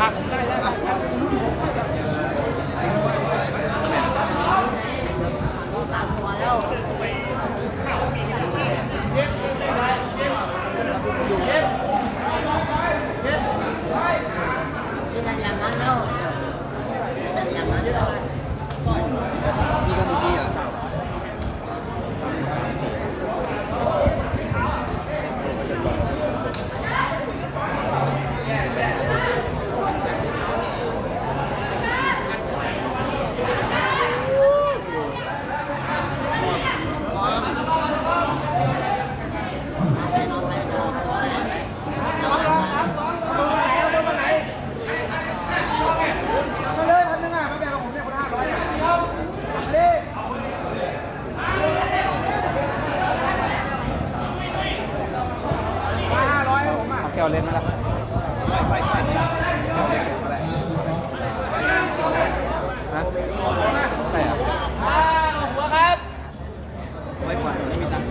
ครับ ที่นั่นอย่างนั้นแล้วแต่อย่างนั้นแล้ว พี่ก็เมื่อกี้เหรอ มาเลยพันหนึ่งอะมาแบ่งกับผมเนี่ยคนห้าร้อยอะมาดิมาห้าร้อยให้ผมอะ แก้วเล่นมาแล้ว ฮะใช่เหรอ มาหัวครับ ไม่ฝันไม่มีตังค์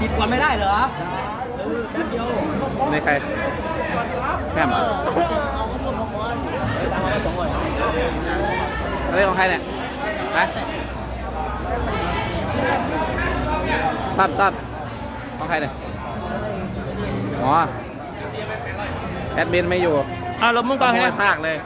ติดกว่าไม่ได้เหรอเออแป๊บเดียว ในใครแค่มาอะไรของใครเนี่ยฮะตับตับของใครเนี่ย อ๋อแอดมินไม่อยู่อะลบมึงก่อนขโมให้ยภาคเลย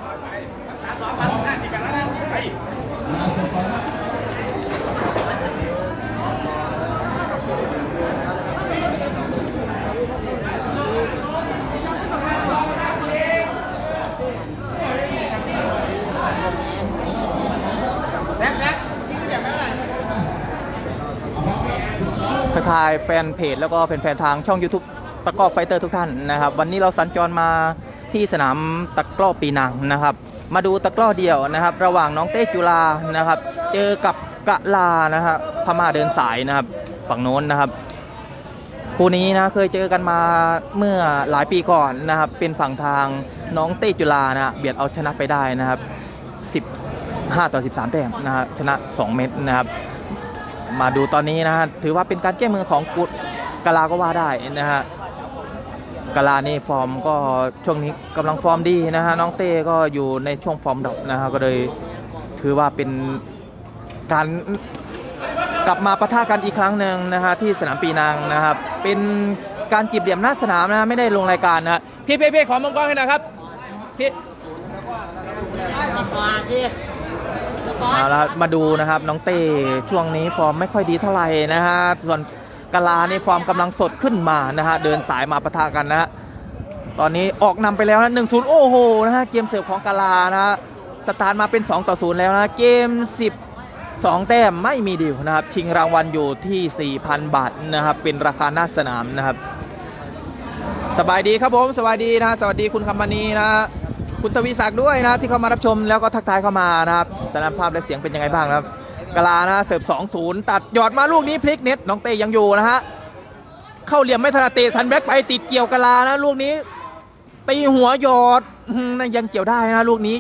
ทักทายแฟนเพจแล้วก็แฟนๆทางช่อง YouTube ตะกร้อไฟเตอร์ทุกท่านนะครับ วันนี้เราสัญจรมาที่สนามตะกร้อปีนังนะครับ มาดูตะกร้อเดี่ยวนะครับ ระหว่างน้องเต้จุลานะครับ เจอกับกะลานะครับพม่าเดินสายนะครับ ฝั่งโน้นนะครับคู่นี้นะเคยเจอกันมาเมื่อหลายปีก่อนนะครับ เป็นฝั่งทางน้องเต้จุลานะเบียดเอาชนะไปได้นะครับ 15 ต่อ 13 แต้มนะครับชนะ 2 เม็ดนะครับ มาดูตอนนี้นะฮะถือว่าเป็นการแก้มือของกุดกาลาก็ว่าได้นะฮะ กาลานี่ฟอร์มก็ช่วงนี้กำลังฟอร์มดีนะฮะน้องเต้ก็อยู่ในช่วงฟอร์มดรอปนะฮะก็เลยถือว่าเป็นการกลับมาปะทะกันอีกครั้งหนึ่งนะฮะที่สนามปีนังนะครับ เป็นการจีบเหลี่ยมหน้าสนามนะไม่ได้ลงรายการนะพี่เพ่ขอมังกรให้หน่อยครับพี่มาสิเอาละมาดูนะครับน้องเต้ช่วงนี้ฟอร์มไม่ค่อยดีเท่าไหร่นะฮะส่วน กลาในี่ฟอร์มกำลังสดขึ้นมานะฮะเดินสายมาปะทะกันนะฮะตอนนี้ออกนำไปแล้วนะหนึ่งศูนย์โอ้โหนะฮะเกมเสิร์ฟของกลานะฮะสตาร์ทมาเป็น 2 ต่อ 0 แล้วนะ เกม10 2แต้มไม่มีดิวนะครับ ชิงรางวัลอยู่ที่ 4,000 บาทนะครับ เป็นราคาหน้าสนามนะครับ สบายดีครับผม สบายดีนะฮะสวัสดีคุณคำมณีนะฮะคุณทวีศักดิ์ด้วยนะที่เข้ามารับชมแล้วก็ทักทายเข้ามานะครับสนามภาพและเสียงเป็นยังไงบ้างครับ กลานะเสิร์ฟ2-0ตัดหยอดมาลูกนี้พลิกเน็ตน้องเต้ยังอยู่นะฮะเข้าเหลี่ยมไม่ถนัดเตะสันแบ็กไปติดเกี่ยวกลานะลูกนี้ตีหัวหยอดนั่นยังเกี่ยวได้นะลูกนี้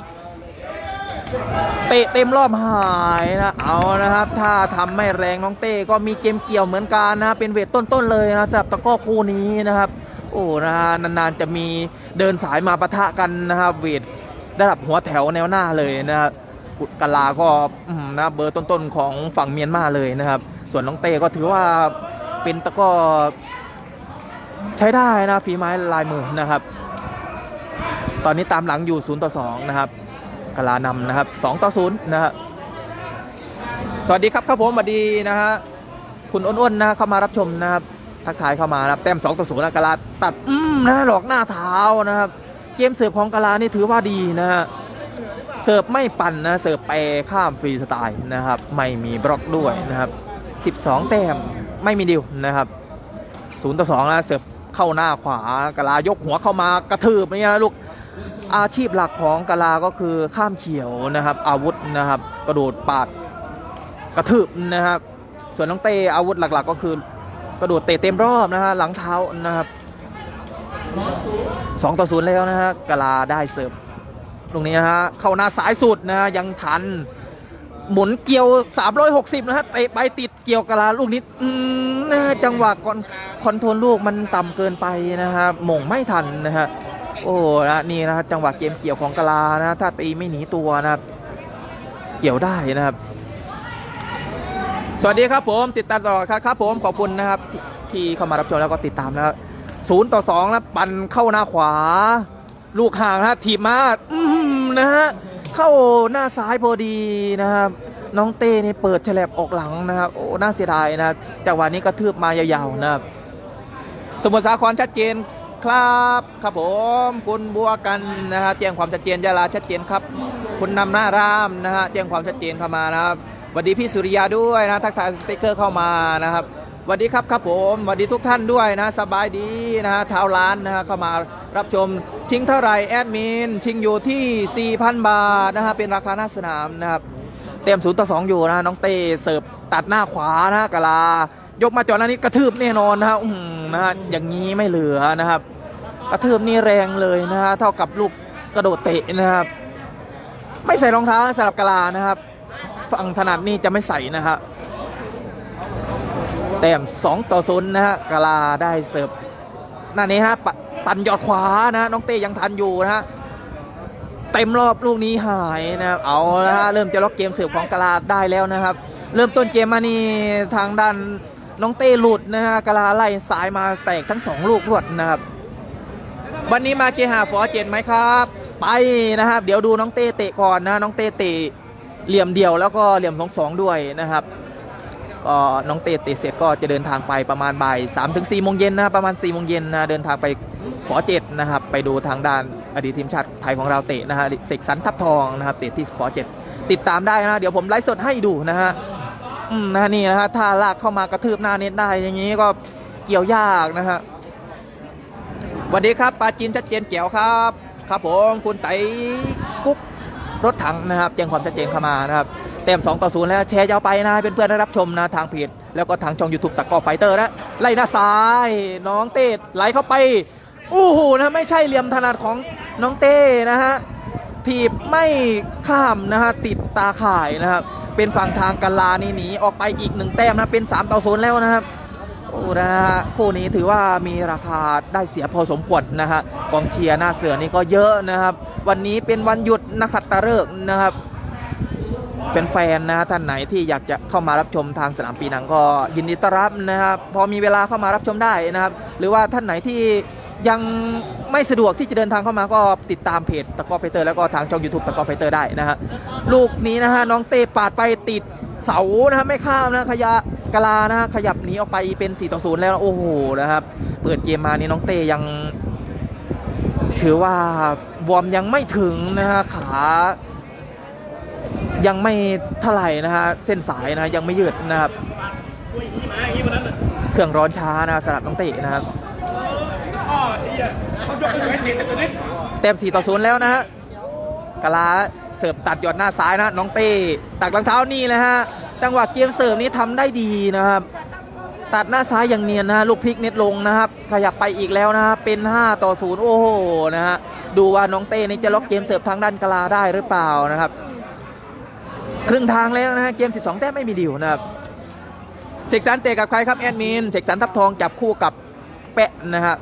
เตะเต็มรอบหายนะเอานะครับ ถ้าทำไม่แรงน้องเต้ก็มีเกมเกี่ยวเหมือนกันนะ เป็นเวทต้นๆเลยนะสำหรับตะก้อคู่นี้นะครับ โอ้นะฮะนานๆจะมีเดินสายมาปะทะกันนะครับเวทระดับหัวแถวแนวหน้าเลยนะครับ กาลาก็นะเบอร์ต้นๆของฝั่งเมียนมาเลยนะครับ ส่วนน้องเต้ก็ถือว่าเป็นตะก้อใช้ได้นะฝีไม้ลายมือนะครับ ตอนนี้ตามหลังอยู่ 0 ต่อ 2 นะครับกลานำนะครับ 2 ต่อ 0 นะฮะสวัสดีครับครับผมสวัสดีนะฮะคุณอ้นๆนะเข้ามารับชมนะครับทักทายเข้ามานะครับแต้ม2ต่อ0นะกลาตัดอืมนะหลอกหน้าเท้านะครับ เกมเสิร์ฟของกลานี่ถือว่าดีนะฮะ เสิร์ฟไม่ปั่นนะเสิร์ฟไปข้ามฟรีสไตล์นะครับ ไม่มีบล็อกด้วยนะครับ 12 แต้มไม่มีดิวนะครับ0ต่อ2นะเสิร์ฟเข้าหน้าขวากะลายกหัวเข้ามากระทืบเนี่ยนะลูกอาชีพหลักของกาลาก็คือข้ามเขียวนะครับ อาวุธนะครับ กระโดดปาดกระทืบนะครับ ส่วนน้องเต้อาวุธหลักๆ ก็คือกระโดดเตะเต็มรอบนะฮะหลังเท้านะครับสองต่อศูนย์แล้วนะฮะกาลาได้เสิร์ฟ ตรงนี้ฮะเข้าหน้าสายสุดนะฮะยังทัน หมุนเกี่ยว 360 นะฮะเตะไปติดเกี่ยวกะลาลูกนี้นจังหวะก่อนคอนโทรลลูกมันต่ำเกินไปนะฮะหม่งไม่ทันนะฮะโอ้นะนี่นะจังหวะเกมเกี่ยวของกะลานะถ้าตีไม่หนีตัวนะครับเกี่ยวได้นะครับ สวัสดีครับผมติดตามตลอดครับครับผมขอบคุณนะครับที่ที่เข้ามารับชมแล้วก็ติดตามนะครับศูนย์ต่อสองแล้วปั่นเข้าหน้าขวา ลูกห่างนะฮะถีบมาอื นะฮะเข้าหน้าซ้ายพอดีนะครับ น้องเต้เนี่เปิดแฉลบออกหลังนะครับโอ้น่าเสียดายนะครับจังหวะนี้กระทืบมายาวๆนะครับสมุทรสาครชัดเจนครับครับผมคุณบัวกันนะฮะแจ้งความชัดเจนยาลาชัดเจนครับ คุณนำหน้ารามนะฮะแจ้งความชัดเจนเข้ามานะครับสวัสดีพี่สุริยาด้วยนะทักทายสติ๊กเกอร์เข้ามานะครับ สวัสดีครับครับผมสวัสดีทุกท่านด้วยนะสบายดีนะฮะเท้าร้านนะฮะเข้ามารับชมชิงเท่าไหร่แอดมินชิงอยู่ที่ 4,000 บาทนะฮะเป็นราคาหน้าสนามนะครับเต็มศูนย์ต่อสองอยู่นะน้องเต้เสิร์ฟตัดหน้าขวานะกะลายกมาจอดหน้านี้กระทืบแน่นอนนะฮะอืมนะฮะอย่างนี้ไม่เหลือนะครับ กระทืบนี่แรงเลยนะฮะเท่ากับลูกกระโดดเตะนะครับ ไม่ใส่รองเท้าสำหรับกะลานะครับ ฝั่งถนัดนี่จะไม่ใส่นะฮะ แต้ม2ต่อ0นะฮะกะลาได้เสิร์ฟหน้านี้ฮะปปั่นยอดขวานะฮะน้องเต้ยังทันอยู่นะฮะเต็มรอบลูกนี้หายนะครับเอาละฮะเริ่มจะล็อกเกมเสิร์ฟของกาลาได้แล้วนะครับ เริ่มต้นเกมมานี่ทางด้านน้องเต้หลุดนะฮะกาลาไล่สายมาแตกทั้งสองลูกรวดนะครับ วันนี้มาเกหาฟอเจ็ดไหมครับ ไปนะครับ เดี๋ยวดูน้องเต้เตะก่อนนะน้องเต้เตะเหลี่ยมเดียวแล้วก็เหลี่ยมสองสองด้วยนะครับ ก็น้องเตะเตะเสร็จก็จะเดินทางไปประมาณบ่ายสามถึงสี่โมงเย็นนะประมาณ4ี่โมงเย็นนะเดินทางไปขอเจ็ดนะครับไปดูทางด้านอดีตทีมชาติไทยของเราเตะนะฮะเสกสรรทับทองนะครับเตะที่ขอเจ็ดติดตามได้นะเดี๋ยวผมไลฟ์สดให้ดูนะฮะอืมนะนี่นะฮะถ้าลากเข้ามากระทืบหน้าเน็ตได้อย่างนี้ก็เกี่ยวยากนะฮะสวัสดีครับปาจีนชัดเจนแจ๋วครับ ครับผมคุณไตกุ๊กรถถังนะครับแจ้งความชัดเจนเข้ามานะครับ ต็ม2ต่อ0แล้วแชร์ยาวไปนะเป็นเพื่อนๆได้รับชมนะทางเพจแล้วก็ทางช่อง YouTube ตะกอไฟเตอร์นะไล่หน้าซ้าย น้องเต้ไหลเข้าไปโอ้โหนะไม่ใช่เหลี่ยมถนัดของน้องเต้นะฮะถีบไม่ข้ามนะฮะติดตาข่ายนะครับเป็นฝั่งทางกาลานี่หนีออกไปอีกหนึ่งแต้มนะเป็น3ต่อ0แล้วนะครับโอ้นะฮะคู่นี้ถือว่ามีราคาได้เสียพอสมควรนะฮะกองเชียร์หน้าเสือนี่ก็เยอะนะครับ วันนี้เป็นวันหยุดนักขัตฤกษ์นะครับ แฟนๆนะฮะท่านไหนที่อยากจะเข้ามารับชมทางสนามปีนังก็ยินดีต้อนรับนะครับพอมีเวลาเข้ามารับชมได้นะครับ หรือว่าท่านไหนที่ยังไม่สะดวกที่จะเดินทางเข้ามาก็ติดตามเพจตะกอไฟเตอร์แล้วก็ทางช่อง YouTube ตะกอไฟเตอร์ได้นะฮะลูกนี้นะฮะน้องเต้ปาดไปติดเสานะฮะไม่ข้ามนะขยะกลานะฮะขยับหนีออกไปเป็น4ต่อ0แล้วโอ้โหนะครับเปิดเกมมานี่น้องเต้ยัง ถือว่าวอร์มยังไม่ถึงนะฮะขา ยังไม่เท่าไหร่นะฮะเส้นสายนะยังไม่ยืดนะครับเครื่องร้อนช้านะสำหรับน้องเตะนะครับเต็ม4ต่อ0แล้วนะฮะกะลาเสิร์ฟตัดหยอดหน้าซ้ายนะน้องเต้ตักรองเท้านี่นะฮะจังหวะเกมเสิร์ฟนี้ทำได้ดีนะครับตัดหน้าซ้ายอย่างเนียนนะลูกพลิกเน็ตลงนะครับ ขยับไปอีกแล้วนะฮะเป็น 5 ต่อ 0 โอ้โหนะฮะดูว่าน้องเต้นี่จะล็อกเกมเสิร์ฟทางด้านกะลาได้หรือเปล่านะครับ ครึ่งทางแล้วนะฮะเกม 12 แต้มไม่มีดิวนะครับเสกสรรเตะกับใครครับแอดมินเสกสรรทับทองจับคู่กับแปะนะฮะ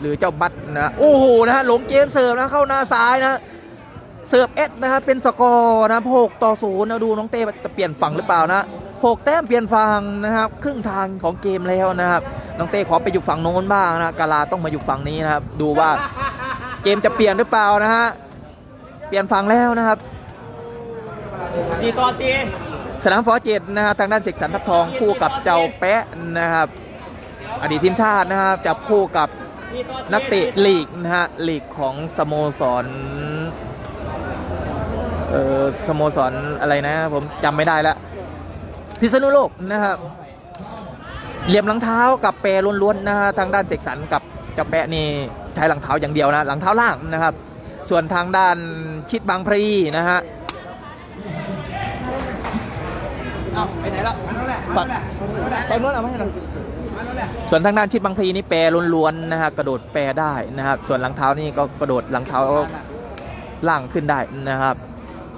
หรือเจ้าบัตนะโอ้โหนะฮะหลงเกมเสิร์ฟนะเข้าหน้าซ้ายนะเสิร์ฟเอสนะฮะเป็นสกอร์นะหกต่อศูนย์นะดูน้องเต้จะเปลี่ยนฝั่งหรือเปล่านะหกแต้มเปลี่ยนฝั่งนะครับ ครึ่งทางของเกมแล้วนะครับน้องเต้ขอไปอยู่ฝั่งโน้นบ้างนะกาลาต้องมาอยู่ฝั่งนี้นะครับ ดูว่าเกมจะเปลี่ยนหรือเปล่านะฮะเปลี่ยนฝั่งแล้วนะครับ สี่ต่อสี่สนามฟอร์เจดนะครับทางด้านเสกสรรทับทองคู่กับเจ้าแปะนะครับ อดีตทีมชาตินะครับจับคู่กับนักเตะลีกนะฮะลีกของสโมสรเอ่อสโมสรอะไรนะ ผมจำไม่ได้ละพิษณุโลกนะครับเหลี่ยมหลังเท้ากับแปรล้วนๆนะฮะทางด้านเสกสรรกับเจ้าแปะนี่ใช้หลังเท้าอย่างเดียวนะหลังเท้าล่างนะครับ ส่วนทางด้านชิดบางพลีนะฮะ เอ้าไปไหนละฝักไปนู้นเอามาให้หน่อยส่วนทางด้านชิดบางพลีนี่แปรล้วนๆนะฮะกระโดดแปรได้นะครับ ส่วนหลังเท้านี่ก็กระโดดหลังเท้าล่างขึ้นได้นะครับ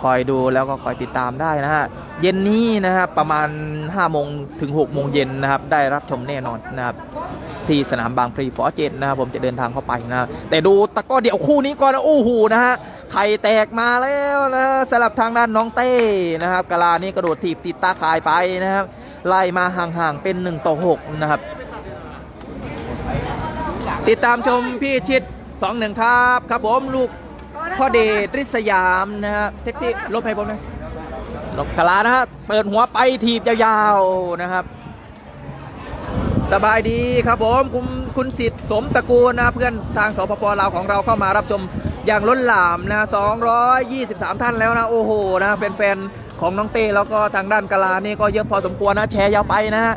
คอยดูแล้วก็คอยติดตามได้นะฮะเย็นนี้นะครับประมาณ5โมงถึง6โมงเย็นนะครับ ได้รับชมแน่นอนนะครับที่สนามบางพลีฟอร์เจนนะครับผมจะเดินทางเข้าไปนะแต่ดูตะกร้อเดี่ยวคู่นี้ก่อนนะโอ้โหนะฮะ ไข่แตกมาแล้วนะสำหรับทางด้านน้องเต้นะครับกะลานี่กระโดดถีบติดตาข่ายไปนะครับ ไล่มาห่างๆเป็น 1 ต่อ 6 นะครับ ติดตามชมพี่ชิด2-1ครับครับผมลูกพ่อเดชริษยามนะฮะแท็กซี่ลบให้ผมหน่อยลบกะลานะฮะเปิดหัวไปถีบยาวๆนะครับสบายดีครับผม คุณคุณสิทธิ์สมตระกูลนะเพื่อนทางสปปลาวของเราเข้ามารับชม อย่างล้นหลามนะ223 ท่านแล้วนะโอ้โหนะแฟนๆของน้องเต้แล้วก็ทางด้านกะลานี่ก็เยอะพอสมควรนะแชร์ยาวไปนะฮะ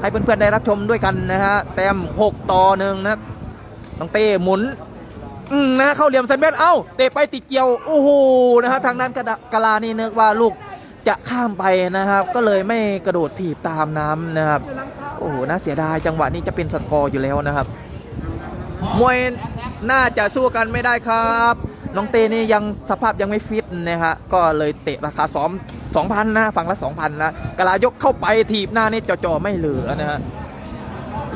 ให้เพื่อนๆได้รับชมด้วยกันนะฮะแต้ม6 ต่อหนึ่งนะน้องเต้หมุนอืมนะเข้าเหลี่ยมเซนเบนเอ้าเตะไปติดเกี่ยวโอ้โหนะฮะทางด้านกะดะกะลานี่นึกว่าลูกจะข้ามไปนะครับ ก็เลยไม่กระโดดถีบตามน้ำนะครับ โอ้โหน่าเสียดายจังหวะนี้จะเป็นสกอร์อยู่แล้วนะครับมวย น่าจะสู้กันไม่ได้ครับ น้องเต้นี่ยังสภาพยังไม่ฟิตนะฮะก็เลยเตะราคาซ้อม2,000นะฝั่งละ2,000นะกะลายกเข้าไปถีบหน้านี่จ่อๆไม่เหลือนะฮะ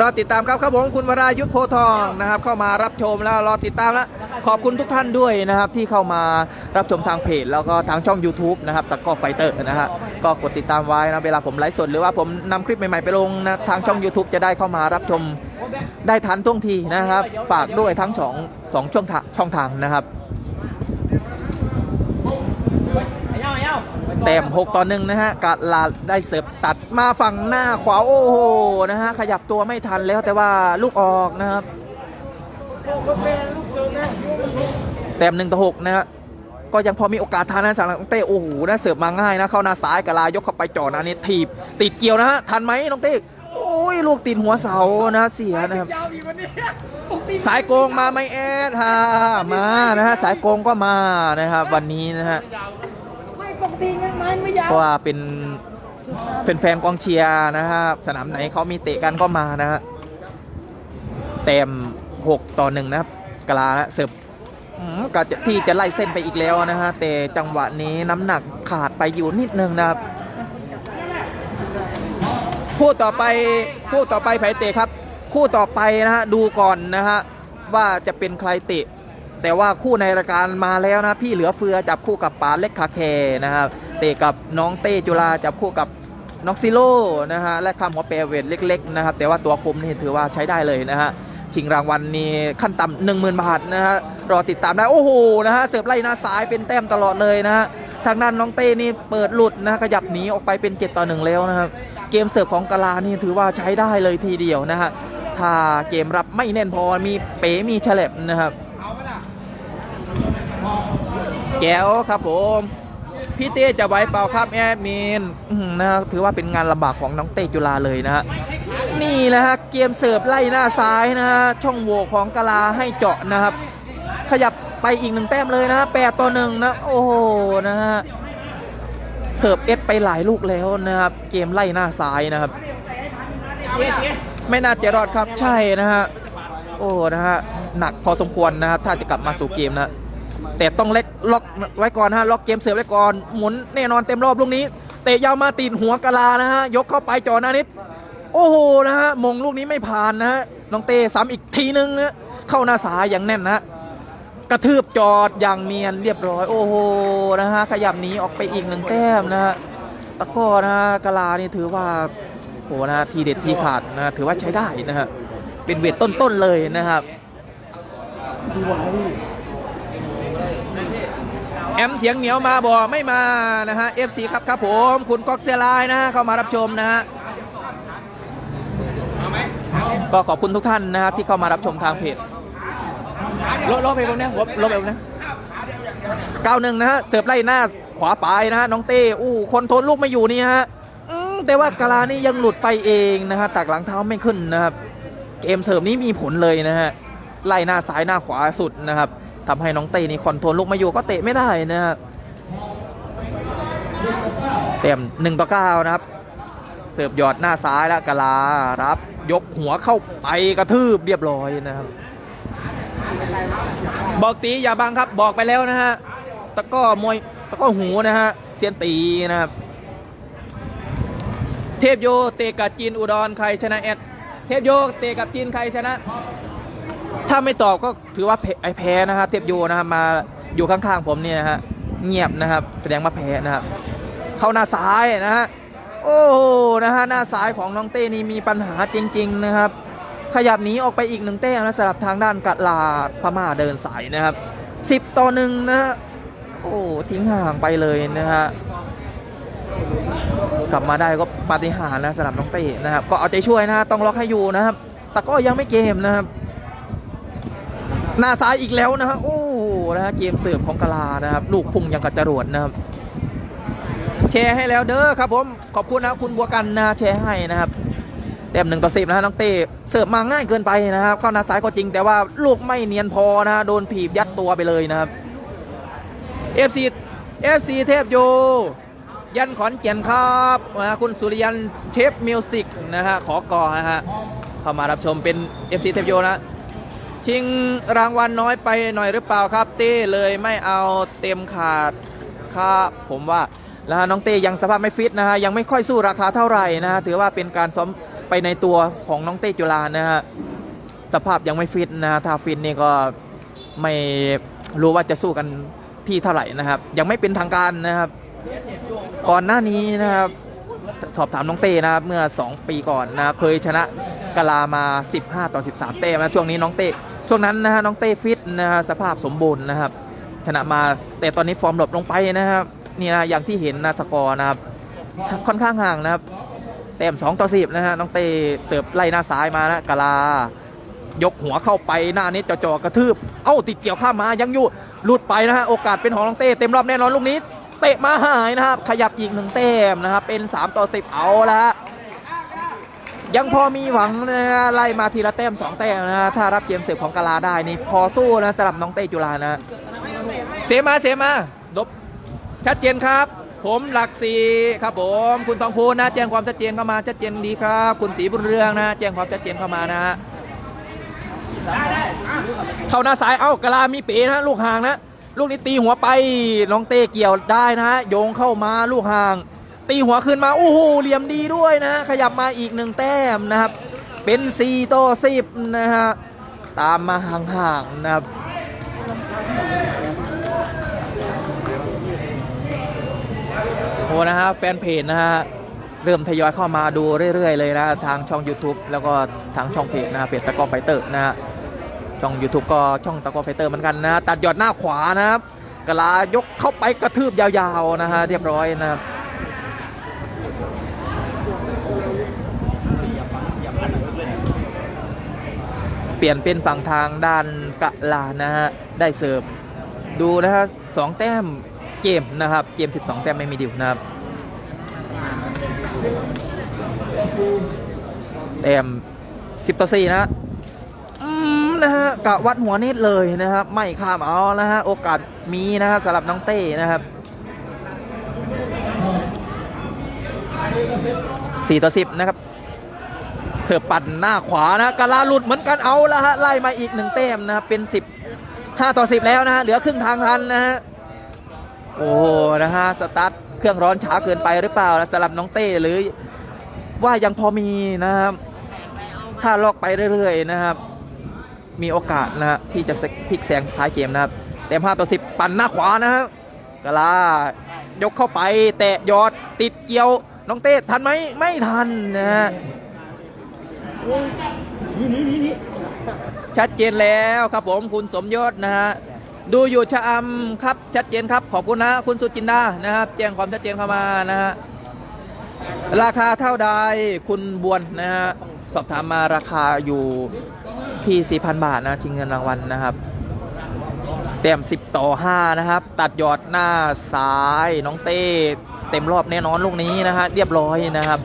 รอติดตามครับครับผมคุณวรายุทธโพทองนะครับ เข้ามารับชมแล้วรอติดตามแล้วขอบคุณทุกท่านด้วยนะครับ ที่เข้ามารับชมทางเพจ แล้วก็ทางช่อง YouTube นะครับตะก้อไฟเตอร์นะฮะก็กดติดตามไว้นะเวลาผมไลฟ์สดหรือว่าผมนำคลิปใหม่ๆไปลงนะทางช่อง YouTube จะได้เข้ามารับชมได้ทันท่วงทีนะครับ ฝากด้วยทั้งสองสองช่องทางช่องทางนะครับ เต็ม6ต่อหนึ่งนะฮะกาลาได้เสิร์ฟตัดมาฝั่งหน้าขวาโอ้โหนะฮะขยับตัวไม่ทันแล้วแต่ว่าลูกออกนะครับเต็มหนึ่งต่อหกนะฮะก็ยังพอมีโอกาสทานนะสำหรับน้องเต้โอ้โหนะเสิร์ฟมาง่ายนะเข้าหน้าซ้ายกาลายกเข้าไปจ่อนะนี่ถีบติดเกี่ยวนะฮะทันไหมน้องเต้โอ้ยลูกติดหัวเสานะเสียนะครับสายโกงมาไหม่แอดฮะมานะฮะสายโกงก็มานะครับวันนี้นะฮะไม่ ปกติงั้นมันไม่ยาวเพราะว่าเป็นเป็นแฟนกองเชียร์นะครับสนามไหนเขามีเตะกันก็มานะฮะเต็ม6ต่อหนึ่งนะครับกลานะเสิร์ฟอืมก็จะที่จะไล่เส้นไปอีกแล้วนะฮะแต่จังหวะนี้น้ำหนักขาดไปอยู่นิดนึงนะครับคู่ต่อไปคู่ต่อไปไผเตะครับ คู่ต่อไปนะฮะดูก่อนนะฮะว่าจะเป็นใครเตะ แต่ว่าคู่ในรายการมาแล้วนะ พี่เหลือเฟือจับคู่กับป๋าเล็กคาแคนะครับเตะกับน้องเต้จุฬาจับคู่กับน้องซิโร่นะฮะและคำหัวแปรเวทเล็ก ๆ นะครับ แต่ว่าตัวคุมนี่ถือว่าใช้ได้เลยนะฮะชิงรางวัลนี่ขั้นต่ำหนึ่งหมื่นบาทนะฮะรอติดตามได้ โอ้โหนะฮะเสิร์ฟไล่หน้าซ้ายเป็นแต้มตลอดเลยนะฮะทางด้านน้องเต้นี่เปิดหลุดนะขยับหนีออกไปเป็น 7 ต่อ1แล้วนะครับเกมเสิร์ฟของกาลานี่ถือว่าใช้ได้เลยทีเดียวนะฮะถ้าเกมรับไม่แน่นพอมีเป๋มีฉลับนะครับ แก้วครับผม พี่เต้จะไหวเปล่าครับแอดมินนะถือว่าเป็นงานลำบากของน้องเต้จุฬาเลยนะฮะนี่นะฮะเกมเสิร์ฟไล่หน้าซ้ายนะฮะช่องโหว่ของกาลาให้เจาะนะครับ ขยับไปอีกหนึ่งแต้มเลยนะฮะแปดต่อหนึ่งนะโอ้โหนะฮะเสิร์ฟเอสไปหลายลูกแล้วนะครับ เกมไล่หน้าซ้ายนะครับ ไม่น่าจะรอดครับใช่นะฮะโอ้นะฮะหนักพอสมควรนะครับถ้าจะกลับมาสู่เกมนะ แต่ต้องเล็กล็อกไว้ก่อนฮะล็อกเกมเสิร์ฟไว้ก่อนหมุนแน่นอนเต็มรอบลูกนี้ เตะยาวมาตีนหัวกะลานะฮะยกเข้าไปจ่อหนานิด โอ้โหนะฮะมงลูกนี้ไม่ผ่านนะฮะน้องเต้ซ้ำอีกทีนึงนะเข้าหน้าสายอย่างแน่นนะกระทืบจอดอย่างเนียนเรียบร้อย โอ้โหนะฮะขยับหนีออกไปอีกหนึ่งแต้มนะฮะตะก้อนะฮะกะลานี่ถือว่าโหนะทีเด็ดทีขาดนะฮะถือว่าใช้ได้นะฮะเป็นเวทต้นๆเลยนะครับ แอมเถียงเหนียวมาบ่ไม่มานะฮะ FC ครับครับผมคุณก๊อกเซียลายนะฮะเข้ามารับชมนะฮะก็ขอบคุณทุกท่านนะครับที่เข้ามารับชมทางเพจลบลบไปตรงนี้ลบลบไปตรงนี้เก้าหนึ่งนะฮะเสิร์ฟไล่หน้าขวาปลายนะฮะน้องเต้อู้คนทนลูกไม่อยู่นี่ฮะอืมแต่ว่ากาลานี่ยังหลุดไปเองนะฮะตักหลังเท้าไม่ขึ้นนะครับ เกมเสิร์ฟนี้มีผลเลยนะฮะไล่หน้าซ้ายหน้าขวาสุดนะครับ ทำให้น้องเต้นี่คอนโทรลลูกไม่อยู่ก็เตะไม่ได้นะฮะเต็มหนึ่งต่อเก้านะครับ เสิร์ฟหยอดหน้าซ้ายแล้วกะลารับ ยกหัวเข้าไปกระทืบเรียบร้อยนะครับ บอกตีอย่าบังครับบอกไปแล้วนะฮะตะก้อมวยตะก้อหูนะฮะเซียนตีนะครับ เทพโยเตะกับจีนอุดรใครชนะแอดเทพโยเตะกับจีนใครชนะ ถ้าไม่ตอบก็ถือว่าแพ้ไอแพ้นะครับเทพโยนะครับมาอยู่ข้างๆผมเนี่ยฮะเงียบนะครับ แสดงว่าแพ้นะครับ เข้าหน้าซ้ายนะฮะโอ้นะฮะหน้าซ้ายของน้องเต้นี่มีปัญหาจริง ๆนะครับ ขยับหนีออกไปอีกหนึ่งแต้นะสำหรับทางด้านกัลาดพม่าเดินสายนะครับสิบต่อหนึ่งนะโอ้ทิ้งห่างไปเลยนะฮะกลับมาได้ก็ปาฏิหาริย์นะสำหรับน้องเต้นะครับ ก็เอาใจช่วยนะฮะต้องล็อกให้อยู่นะครับ แต่ก็ยังไม่เกมนะครับ หน้าซ้ายอีกแล้วนะฮะโอ้นะฮะเกมเสิร์ฟของกะลานะครับ ลูกพุ่งยังกับจรวดนะครับ แชร์ให้แล้วเด้อครับผมขอบคุณนะคุณบัวกันนะแชร์ให้นะครับแต้มหนึ่งต่อสิบนะฮะน้องเต้เสิร์ฟมาง่ายเกินไปนะครับ เข้าหน้าซ้ายก็จริง แต่ว่าลูกไม่เนียนพอนะฮะโดนถีบยัดตัวไปเลยนะครับ FC FC เอฟซีเทพโยยันขอนแก่นครับนะคุณสุริยันเชฟมิวสิกนะฮะขอกอนะฮะเข้ามารับชมเป็น FC เทพโยนะ ชิงรางวัลน้อยไปหน่อยหรือเปล่าครับเต้เลยไม่เอาเต็มขาดครับผมว่าแล้วน้องเต้ยังสภาพไม่ฟิตนะฮะยังไม่ค่อยสู้ราคาเท่าไหร่นะฮะถือว่าเป็นการซ้อมไปในตัวของน้องเต้จุฬานะฮะสภาพยังไม่ฟิตนะถ้าฟิตนี่ก็ไม่รู้ว่าจะสู้กันที่เท่าไหร่นะครับ ยังไม่เป็นทางการนะครับ ก่อนหน้านี้นะครับสอบถามน้องเต้นะครับเมื่อ 2 ปีก่อนนะเคยชนะกาลามา 15 ต่อ 13 เต้นะช่วงนี้น้องเต้ ช่วงนั้นนะฮะน้องเต้ฟิตนะฮะสภาพสมบูรณ์นะครับ ชนะมาแต่ตอนนี้ฟอร์มหลบลงไปนะครับนี่นะอย่างที่เห็นนะสกอร์นะครับค่อนข้างห่างนะครับเต็ม2ต่อ10นะฮะน้องเต้เสิร์ฟไล่หน้าซ้ายมานะกาลายกหัวเข้าไปหน้านี้จ่อๆกระทืบ เอ้าติดเกี่ยวข้ามมายังอยู่หลุดไปนะฮะโอกาสเป็นของน้องเต้เต็มรอบแน่นอนลูกนี้เตะมาหายนะครับขยับอีกหนึ่งแต้มนะครับเป็น 3 ต่อ10เอาแล้วฮะ ยังพอมีหวังนะไล่มาทีละแต้ม2แต้มนะฮะถ้ารับเกมเสิร์ฟของกาลาได้นี่พอสู้นะสำหรับน้องเต้จุฬานะเสมาเสมาลบชัดเจนครับ ผมหลักสีครับผม คุณทองพูนนะแจ้งความชัดเจนเข้ามาชัดเจนดีครับ คุณศรีบุญเรืองนะ แจ้งความชัดเจนเข้ามานะฮะเข้าหน้าสายเอ้ากะลามีเป๋นะลูกห่างนะลูกนี้ตีหัวไปน้องเต้เกี่ยวได้นะฮะโยงเข้ามาลูกห่าง ตีหัวขึ้นมา โอ้โหเหลี่ยมดีด้วยนะขยับมาอีกหนึ่งแต้มนะครับ เป็น4ต่อ10นะฮะตามมาห่างๆนะครับโอ้นะฮะแฟนเพจนะฮะเริ่มทยอยเข้ามาดูเรื่อย ๆ เลยนะทางช่อง YouTube แล้วก็ทางช่องเพจนะฮะเพจตะกอไฟเตอร์นะฮะช่อง YouTube ก็ช่องตะกอไฟเตอร์เหมือนกันนะฮะตัดหยอดหน้าขวานะครับกะลายกเข้าไปกระทืบยาวๆนะฮะเรียบร้อยนะครับ เปลี่ยนเป็นฝั่งทางด้านกะลานะฮะ ได้เสิร์ฟ ดูนะฮะสองแต้มเกมนะครับ เกม 12 แต้มไม่มีดิวนะครับ แต้ม10 ต่อ 4 นะอืมนะฮะกะวัดหัวนิดเลยนะครับ ไม่ข้ามเอานะฮะ โอกาสมีนะฮะสำหรับน้องเต้นะครับ4ต่อ 10 นะครับ เสิร์ฟปั่นหน้าขวานะกาลาหลุดเหมือนกันเอาละฮะไล่มาอีกหนึ่งแต้มนะครับเป็น 10 5 ต่อ 10 แล้วนะฮะเหลือครึ่งทางทันนะฮะโอ้โหนะฮะสตาร์ทเครื่องร้อนช้าเกินไปหรือเปล่านะสำหรับน้องเต้หรือว่ายังพอมีนะครับถ้าลอกไปเรื่อยๆนะครับ มีโอกาสนะฮะที่จะพลิกแซงท้ายเกมนะครับเต็ม5ต่อ 10 ปั่นหน้าขวานะครับกะลายกเข้าไปแตะยอดติดเกี่ยวน้องเต้ทันไหมไม่ทันนะฮะ ชัดเจนแล้วครับผมคุณสมยศนะฮะดูอยู่ชะอำครับชัดเจนครับขอบคุณนะคุณสุจินดานะครับแจ้งความชัดเจนเข้ามานะฮะราคาเท่าใดคุณบวนนะฮะสอบถามมาราคาอยู่ที่ 4,000 บาทนะชิงเงินรางวัลนะครับเต็ม10 ต่อ 5 นะครับ ตัดยอดหน้าซ้ายน้องเต้เต็มรอบแน่นอนลูกนี้นะฮะเรียบร้อยนะครับ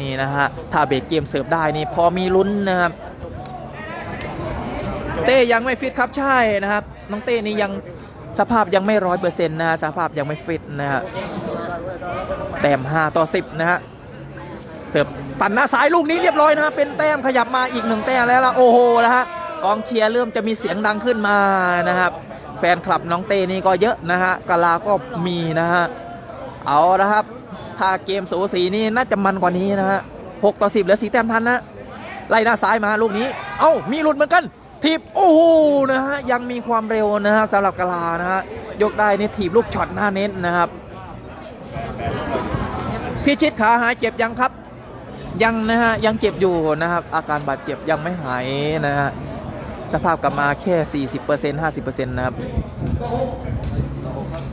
นี่นะฮะถ้าเบรกเกมเสิร์ฟได้นี่พอมีลุ้นนะครับเต้ยังไม่ฟิตครับใช่นะครับ น้องเต้นี่ยังสภาพยังไม่ร้อยเปอร์เซ็นต์นะฮะสภาพยังไม่ฟิตนะฮะแต้ม5ต่อ10นะฮะเสิร์ฟปั่นหน้าซ้ายลูกนี้เรียบร้อยนะฮะเป็นแต้มขยับมาอีกหนึ่งแต้มแล้วละโอ้โหนะฮะกองเชียร์เริ่มจะมีเสียงดังขึ้นมานะครับ แฟนคลับน้องเต้นี่ก็เยอะนะฮะกาลาก็มีนะฮะเอาละครับ ถ้าเกมสูสีนี่น่าจะมันกว่านี้นะฮะหกต่อสิบเหลือสีแต้มทันนะ ไล่หน้าซ้ายมาลูกนี้ เอ้า มีหลุดเหมือนกันถีบโอ้โหนะฮะยังมีความเร็วนะฮะสำหรับกะลานะฮะยกได้นี่ถีบลูกช็อตหน้าเน้นนะครับพิชิตขาหายเจ็บยังครับ ยังนะฮะยังเจ็บอยู่นะครับ อาการบาดเจ็บยังไม่หายนะฮะสภาพกลับมาแค่ 40% 50%นะครับ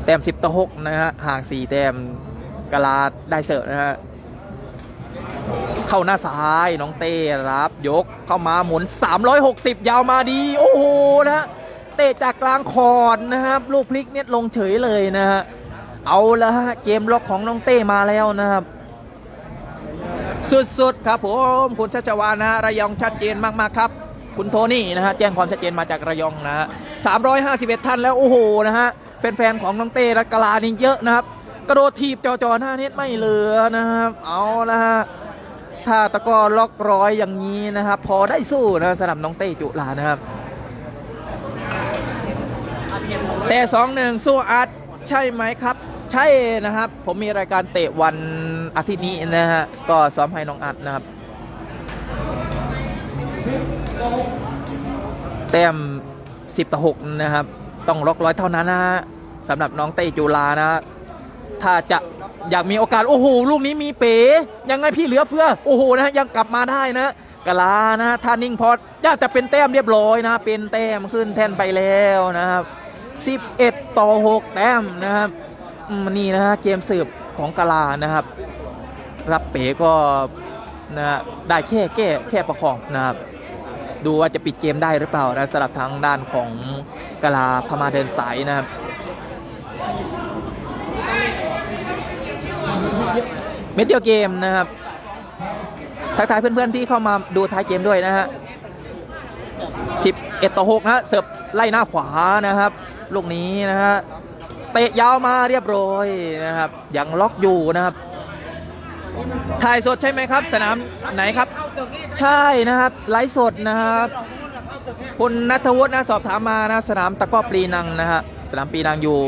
แต้ม 10 ต่อ 6 นะฮะห่าง 4 แต้ม กะลาได้เสิร์ฟนะฮะเข้าหน้าซ้ายน้องเต้รับยกเข้ามาหมุน 360 ยาวมาดี โอ้โหนะเตะจากกลางคอร์ดนะครับ ลูกพลิกเนี่ยลงเฉยเลยนะฮะเอาละฮะเกมล็อกของน้องเต้มาแล้วนะครับ สุดๆครับผมคุณชัชวานนะฮะระยองชัดเจนมากๆครับ คุณโทนี่นะฮะแจ้งความชัดเจนมาจากระยองนะฮะ351 ท่านแล้วโอ้โหนะฮะแฟนๆของน้องเต้และกะลานี่เยอะนะครับ กระโดดทีบจอๆหน้าเน็ตไม่เหลือนะครับ เอาละฮะถ้าตะก้อล็อกร้อยอย่างนี้นะครับ พอได้สู้นะสำหรับน้องเต้จุฬานะครับ แต่สองหนึ่งสู้อาร์ตใช่ไหมครับ ใช่นะครับ ผมมีรายการเตะวันอาทิตย์นี้นะฮะก็ซ้อมให้น้องอาร์ตนะครับแต้ม10 ต่อ 6 นะครับ ต้องล็อกร้อยเท่านั้นนะฮะสำหรับน้องเต้จุฬานะ ถ้าจะอยากมีโอกาสโอ้โหลูกนี้มีเป๋ยังไงพี่เหลือเฟือโอ้โหนะฮะยังกลับมาได้นะกะลานะฮะถ้านิ่งพอน่าจะเป็นแต้มเรียบร้อยนะ เป็นแต้มขึ้นแท่นไปแล้วนะครับ11 ต่อ 6 แต้มนะครับนี่นะฮะเกมสืบของกะลานะครับ รับเป๋ก็นะฮะได้แค่แก้แค่ประคองนะครับดูว่าจะปิดเกมได้หรือเปล่านะสำหรับทางด้านของกะลาพม่าเดินสายนะครับ เม็ดเดียวเกมนะครับทักทายเพื่อนๆที่เข้ามาดูท้ายเกมด้วยนะฮะ11ต่อ6นะฮะเสิร์ฟไล่หน้าขวานะครับ ลูกนี้นะฮะเตะยาวมาเรียบร้อยนะครับยังล็อกอยู่นะครับถ่ายสดใช่ไหมครับ สนามไหนครับ ใช่นะครับไลฟ์สดนะครับคุณนัทวุฒินะสอบถามมานะสนามตะก้อปีนังนะฮะสนามปีนังอยู่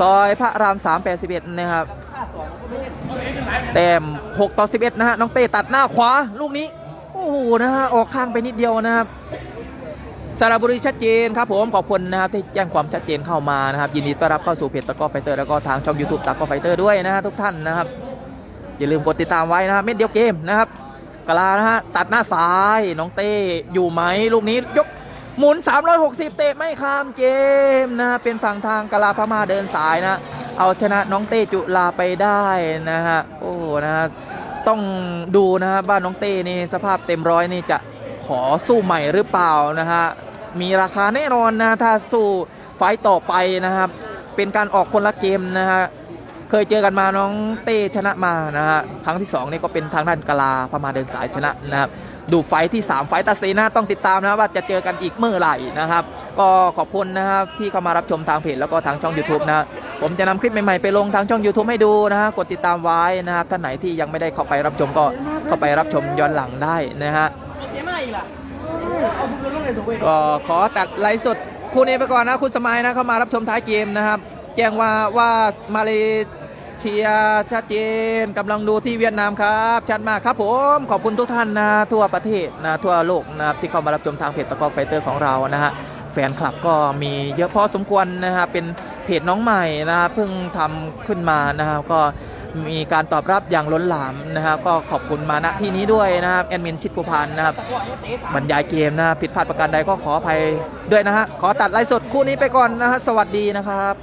ซอยพระราม3 81นะครับ แต้ม6ต่อ11 นะฮะ น้องเต้ตัดหน้าขวา ลูกนี้ โอ้โห นะฮะ ออกข้างไปนิดเดียวนะครับสระบุรีชัดเจนครับผม ขอบคุณนะครับที่แจ้งความชัดเจนเข้ามานะครับ ยินดีต้อนรับเข้าสู่เพจตะกร้อไฟเตอร์แล้วก็ทางช่อง YouTube ตะกร้อไฟเตอร์ด้วยนะฮะทุกท่านนะครับ อย่าลืมกดติดตามไว้นะฮะเม็ดเดียวเกมนะครับกลานะฮะตัดหน้าซ้ายน้องเต้อยู่ไหมลูกนี้ยกหมุน 360 เตะไม่ข้ามเกมนะฮะเป็นฝั่งทางกลาพม่าเดินสายนะ เอาชนะน้องเต้จุลาไปได้นะฮะโอ้นะฮะต้องดูนะฮะบ้านน้องเต้นี่สภาพเต็มร้อยนี่จะขอสู้ใหม่หรือเปล่านะฮะมีราคาแน่นอนนะถ้าสู้ไฟต์ต่อไปนะครับเป็นการออกคนละเกมนะฮะเคยเจอกันมาน้องเต้ชนะมานะฮะครั้งที่2นี่ก็เป็นทางด้านกลาพมาเดินสายชนะนะครับ ดูไฟที่ 3 ไฟตัดสินนะต้องติดตามนะว่าจะเจอกันอีกเมื่อไหร่นะครับ ก็ขอบคุณนะครับที่เข้ามารับชมทางเพจแล้วก็ทางช่อง YouTube นะ ผมจะนำคลิปใหม่ๆไปลงทางช่อง YouTube ให้ดูนะฮะกดติดตามไว้นะครับท่านไหนที่ยังไม่ได้เข้าไปรับชมก็เข้าไปรับชมย้อนหลังได้นะฮะก็ขอตัดไลฟ์สดคู่นี้ไปก่อนนะคุณสมัยนะเข้ามารับชมท้ายเกมนะครับ แจ้งว่าว่ามาเล เซียชัดเจนกำลังดูที่เวียดนามครับชัดมากครับผมขอบคุณทุกท่านนะทั่วประเทศนะทั่วโลกนะครับที่เข้ามารับชมทางเพจตะกอไฟเตอร์ของเรานะฮะแฟนคลับก็มีเยอะพอสมควรนะฮะเป็นเพจน้องใหม่นะครับเพิ่งทำขึ้นมานะครับก็มีการตอบรับอย่างล้นหลามนะครับก็ขอบคุณมาณที่นี้ด้วยนะครับแอดมินชิดภูพันธ์นะครับบรรยายเกมนะผิดพลาดประการใดก็ขออภัยด้วยนะฮะขอตัดไลฟ์สดคู่นี้ไปก่อนนะฮะสวัสดีนะครับ